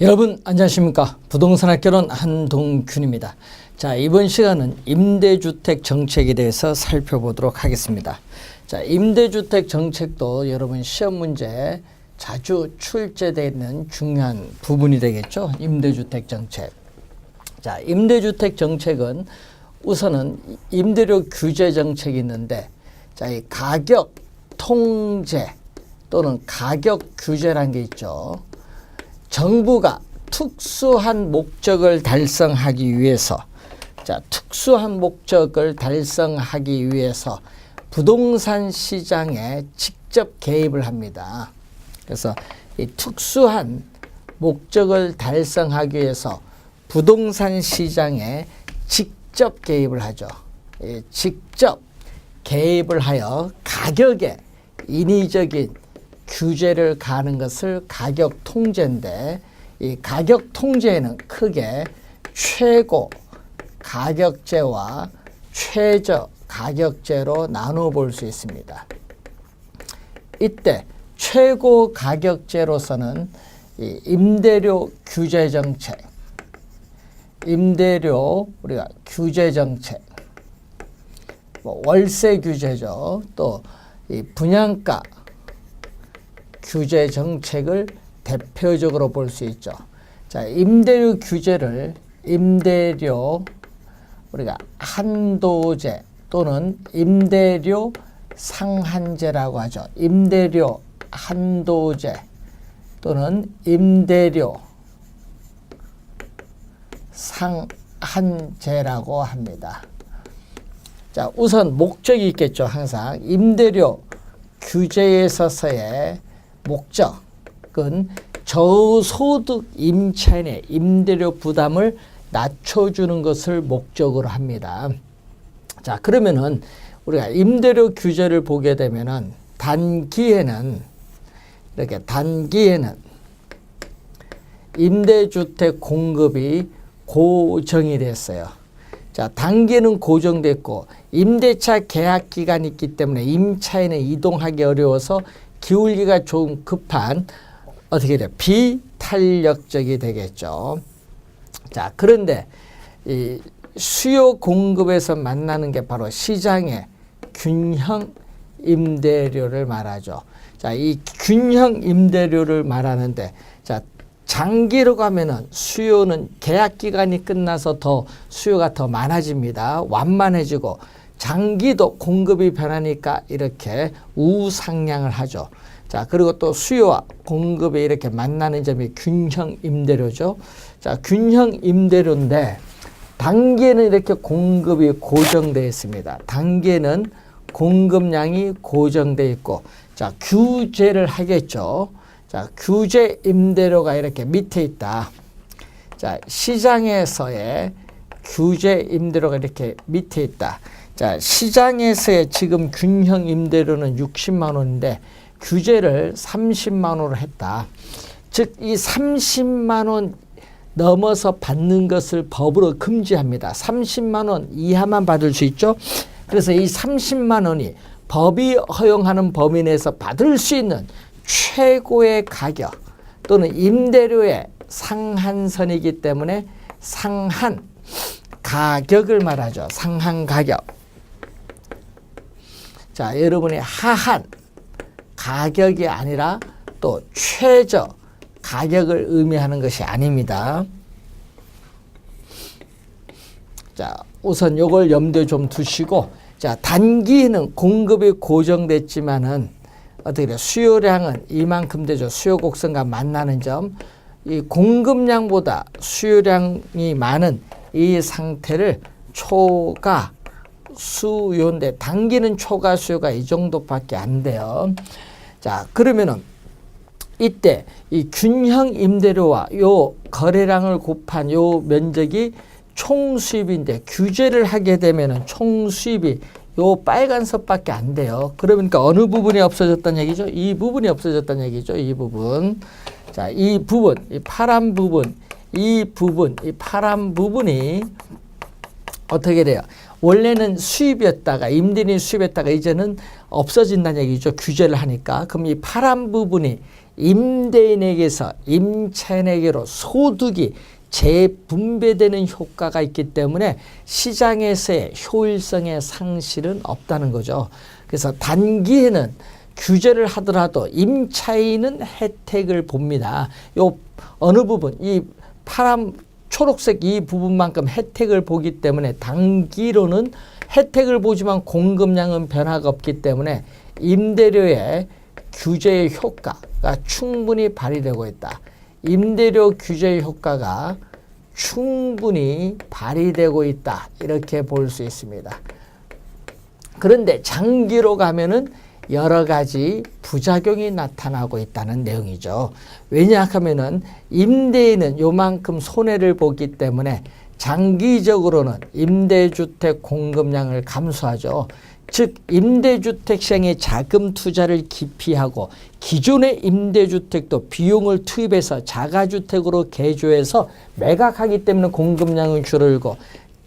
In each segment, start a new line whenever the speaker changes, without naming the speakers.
여러분 안녕하십니까 부동산 학교는 한동균입니다. 자 이번 시간은 임대주택 정책에 대해서 살펴보도록 하겠습니다. 자 임대주택 정책도 여러분 시험 문제 자주 출제되는 중요한 부분이 되겠죠. 임대주택 정책. 자 임대주택 정책은 우선은 임대료 규제 정책이 있는데 자이 가격 통제 또는 가격 규제라는 게 있죠. 정부가 특수한 목적을 달성하기 위해서 자 특수한 목적을 달성하기 위해서 부동산 시장에 직접 개입을 합니다. 그래서 이 특수한 목적을 달성하기 위해서 부동산 시장에 직접 개입을 하죠. 예, 직접 개입을 하여 가격에 인위적인 규제를 가는 것을 가격 통제인데 이 가격 통제에는 크게 최고 가격제와 최저 가격제로 나누어 볼 수 있습니다. 이때 최고 가격제로서는 이 임대료 규제 정책, 임대료 우리가 규제 정책, 뭐 월세 규제죠. 또이 분양가 규제 정책을 대표적으로 볼 수 있죠. 자, 임대료 규제를 임대료 우리가 한도제 또는 임대료 상한제라고 하죠. 임대료 한도제 또는 임대료 상한제라고 합니다. 자, 우선 목적이 있겠죠. 항상 임대료 규제에 있어서의 목적은 저소득 임차인의 임대료 부담을 낮춰주는 것을 목적으로 합니다. 자, 그러면은 우리가 임대료 규제를 보게 되면은 단기에는 이렇게 단기에는 임대주택 공급이 고정이 됐어요. 자, 단기는 고정됐고 임대차 계약 기간이 있기 때문에 임차인은 이동하기 어려워서 기울기가 좀 급한 어떻게 돼 비탄력적이 되겠죠. 자 그런데 이 수요 공급에서 만나는 게 바로 시장의 균형 임대료를 말하죠. 자 이 균형 임대료를 말하는데 자 장기로 가면은 수요는 계약 기간이 끝나서 더 수요가 더 많아집니다. 완만해지고 장기도 공급이 변하니까 이렇게 우상향을 하죠. 자, 그리고 또 수요와 공급이 이렇게 만나는 점이 균형 임대료죠. 자, 균형 임대료인데 단계는 이렇게 공급이 고정되어 있습니다. 단계는 공급량이 고정되어 있고 자, 규제를 하겠죠. 자, 규제 임대료가 이렇게 밑에 있다. 자, 시장에서의 규제 임대료가 이렇게 밑에 있다. 자, 시장에서의 지금 균형 임대료는 60만 원인데 규제를 30만 원으로 했다. 즉, 이 30만 원 넘어서 받는 것을 법으로 금지합니다. 30만 원 이하만 받을 수 있죠. 그래서 이 30만 원이 법이 허용하는 범위 내에서 받을 수 있는 최고의 가격 또는 임대료의 상한선이기 때문에 상한 가격을 말하죠. 상한 가격. 자, 여러분이 하한 가격이 아니라 또 최저 가격을 의미하는 것이 아닙니다. 자, 우선 요걸 염두에 좀 두시고 자, 단기에는 공급이 고정됐지만은 어떻게 돼? 수요량은 이만큼 되죠. 수요 곡선과 만나는 점. 이 공급량보다 수요량이 많은 이 상태를 초과 수요인데 단기는 초과 수요가 이 정도밖에 안 돼요. 자, 그러면은 이때 이 균형 임대료와 요 거래량을 곱한 요 면적이 총 수입인데 규제를 하게 되면은 총 수입이 요 빨간 선밖에 안 돼요. 그러니까 어느 부분이 없어졌다는 얘기죠? 이 부분이 없어졌다는 얘기죠. 이 부분. 자, 이 부분, 이 파란 부분, 이 부분, 이 파란 부분이 어떻게 돼요? 원래는 수입이었다가 임대인 수입했다가 이제는 없어진다는 얘기죠. 규제를 하니까. 그럼 이 파란 부분이 임대인에게서 임차인에게로 소득이 재분배되는 효과가 있기 때문에 시장에서의 효율성의 상실은 없다는 거죠. 그래서 단기에는 규제를 하더라도 임차인은 혜택을 봅니다. 요 어느 부분 이 파란 초록색 이 부분만큼 혜택을 보기 때문에 단기로는 혜택을 보지만 공급량은 변화가 없기 때문에 임대료의 규제의 효과가 충분히 발휘되고 있다. 임대료 규제의 효과가 충분히 발휘되고 있다. 이렇게 볼 수 있습니다. 그런데 장기로 가면은 여러 가지 부작용이 나타나고 있다는 내용이죠. 왜냐 하면은 임대인은 요만큼 손해를 보기 때문에 장기적으로는 임대주택 공급량을 감소하죠. 즉 임대주택 시장의 자금 투자를 기피하고 기존의 임대주택도 비용을 투입해서 자가주택으로 개조해서 매각하기 때문에 공급량은 줄어들고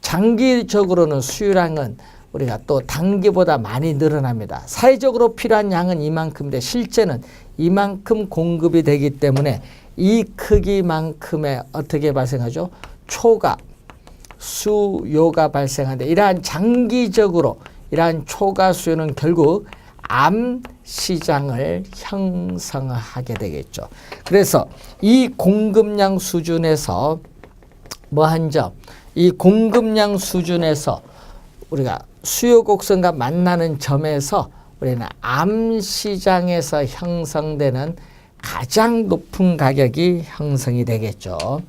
장기적으로는 수요량은 우리가 또 단기보다 많이 늘어납니다. 사회적으로 필요한 양은 이만큼인데 실제는 이만큼 공급이 되기 때문에 이 크기만큼의 어떻게 발생하죠? 초과 수요가 발생하는데 이러한 장기적으로 이러한 초과 수요는 결국 암 시장을 형성하게 되겠죠. 그래서 이 공급량 수준에서 뭐 한 점, 이 공급량 수준에서 우리가 수요 곡선과 만나는 점에서 우리는 암 시장에서 형성되는 가장 높은 가격이 형성이 되겠죠.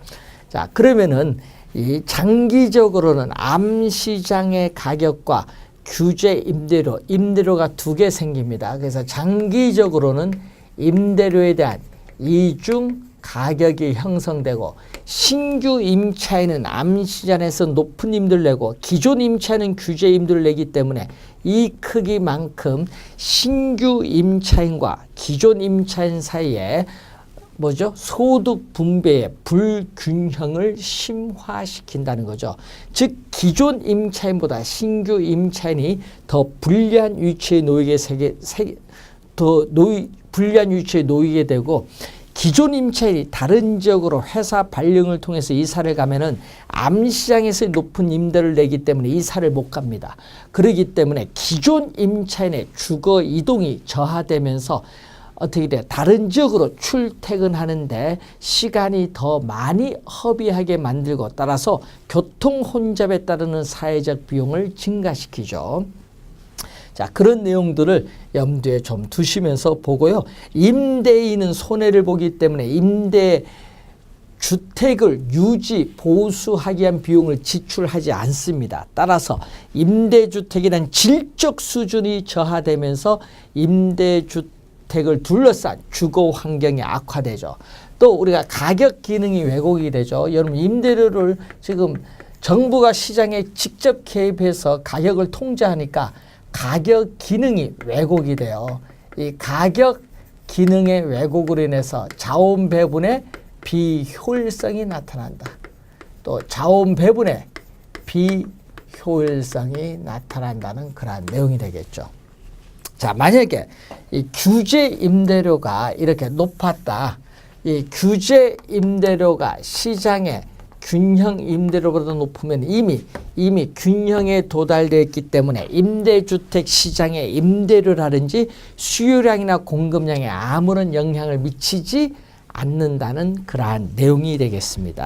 자, 그러면은 이 장기적으로는 암 시장의 가격과 규제 임대료, 임대료가 두 개 생깁니다. 그래서 장기적으로는 임대료에 대한 이중 가격이 형성되고 신규 임차인은 암시장에서 높은 임대를 내고 기존 임차인은 규제 임대를 내기 때문에 이 크기만큼 신규 임차인과 기존 임차인 사이에 뭐죠? 소득 분배의 불균형을 심화시킨다는 거죠. 즉 기존 임차인보다 신규 임차인이 더 불리한 위치에 놓이게 세게, 세게 더 놓이 불리한 위치에 놓이게 되고 기존 임차인이 다른 지역으로 회사 발령을 통해서 이사를 가면은 암시장에서 높은 임대를 내기 때문에 이사를 못 갑니다. 그러기 때문에 기존 임차인의 주거 이동이 저하되면서 어떻게 돼? 다른 지역으로 출퇴근하는데 시간이 더 많이 허비하게 만들고 따라서 교통 혼잡에 따르는 사회적 비용을 증가시키죠. 자, 그런 내용들을 염두에 좀 두시면서 보고요. 임대인은 손해를 보기 때문에 임대 주택을 유지, 보수하기 위한 비용을 지출하지 않습니다. 따라서 임대주택이란 질적 수준이 저하되면서 임대주택을 둘러싼 주거 환경이 악화되죠. 또 우리가 가격 기능이 왜곡이 되죠. 여러분 임대료를 지금 정부가 시장에 직접 개입해서 가격을 통제하니까 가격 기능이 왜곡이 돼요. 이 가격 기능의 왜곡으로 인해서 자원 배분의 비효율성이 나타난다. 또 자원 배분의 비효율성이 나타난다는 그러한 내용이 되겠죠. 자, 만약에 이 규제 임대료가 이렇게 높았다. 이 규제 임대료가 시장에 균형 임대료보다 높으면 이미 이미 균형에 도달되었기 때문에 임대주택 시장의 임대료라든지 수요량이나 공급량에 아무런 영향을 미치지 않는다는 그러한 내용이 되겠습니다.